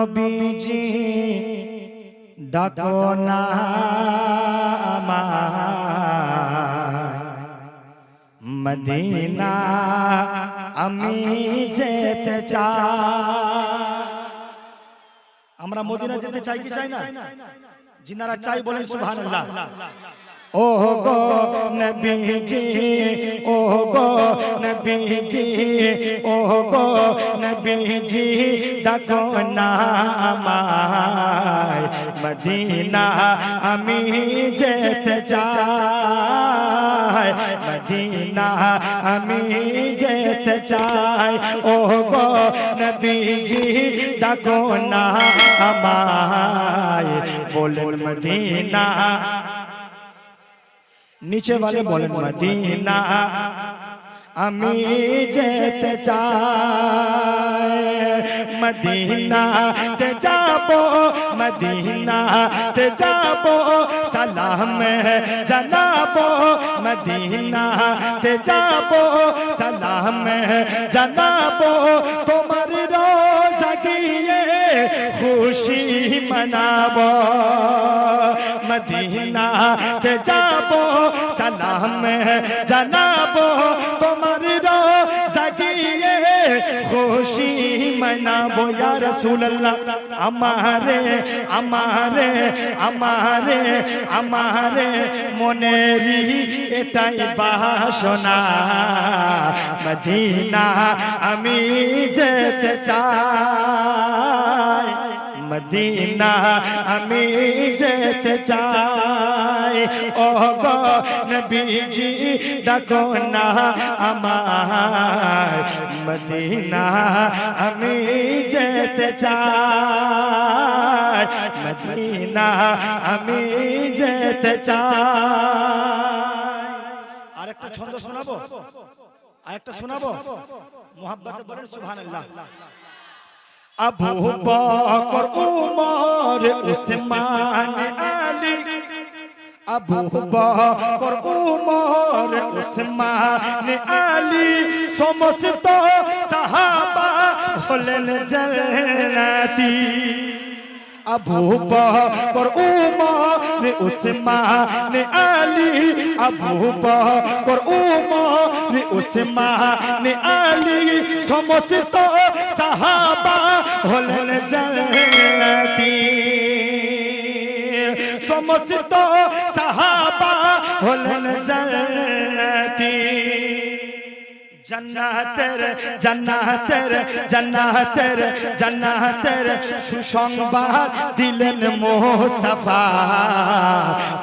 নবীজি, ডাকো না মদিনা আমি যেতে চাই। আমরা মদিনা যেতে চাই কি চাই না? যিনারা চাই বলেন সুবহানাল্লাহ। ও গো নবীজি ও গো নবীজি ও গো নবীজি, ডাকো না আমায়। মদিনা আমি যেতে চাই। মদিনা আমি যেতে চাই। ও গো নবীজি, ডাকো না আমায়। বলেন মদিনা। নিচে বলে বলেন মদিনা আমি যেতে চাই মদিনা তে যাব মদিনা তে যাব সালাম জানাব মদিনা তে যাব সালাম জানাব তোমার রোজা গিয়ে খুশি মনাবো মদিনা তে যাব সালাম জানাব তোমার রোজা খুশি মনাবো ইয়া রাসূলুল্লাহ আমারে আমারে আমারে আমারে মনেরি এটাই বাসনা মদিনা আমি যেতে চাই মদিনা আমি যেতে চাই। ও গো নবীজি, ডাকো না আমার মদিনা আমি যেতে চাই। মদিনা আমি যেতে চাই। আরেকটা ছন্দ শোনাবো? আরেকটা শোনাবো? মোহাব্বতে বলেন সুবহানাল্লাহ। আবু বকর উমর, উসমান আলী। আবু বকর উমর, উসমান আলী। সমস্ত সাহাবা হলেন জান্নাতি। আবু বকর উমর, উসমান আলী। আবু বকর উমর, উসমান আলী। সমস্ত সাহাবা হলেন জান্নাতি। সমস্ত সাহাবা হলেন জান্নাতি। জান্নাতের জান্নাতের জান্নাতের জান্নাতের সুসংবাদ দিলেন মোস্তফা।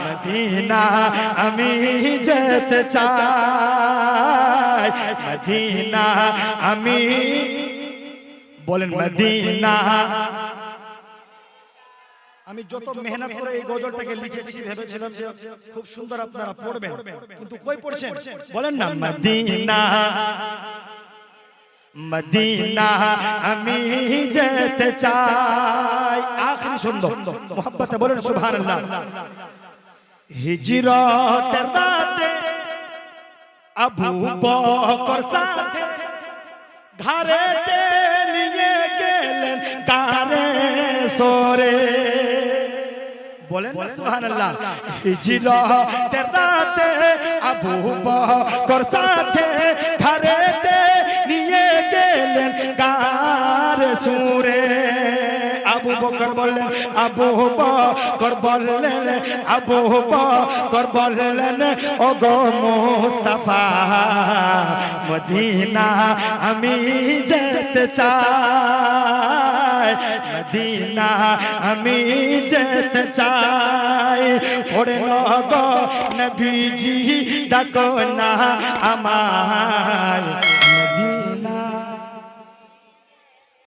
মদিনা আমি যেতে চাই। মদিনা আমি বলেন মদিনা। আমি যত মেহনত করে এই গজলটাকে লিখেছি ভেবেছিলাম যে খুব সুন্দর আপনারা পড়বেন কিন্তু কই পড়ছেন? বলেন না মদিনা। মদিনা আমি যেতে চাই। আখরি সুন্দর। মোহাব্বতে বলেন সুবহানাল্লাহ। হিজরতের রাতে আবু বকর সাথে ঘরেতে নিয়ে গেলেন তারে সরে। বলেন না সুবহানাল্লাহ। হিজরতের রাতে আবু বকর সাথে বকর বললেন, আবু বকর বললেন, আবু বকর বললেন ও গো মুস্তাফা, মদিনা আমি যেতে চাই, মদিনা আমি যেতে চাই। পড়ে গো নবীজি, ডাকো না আমায়।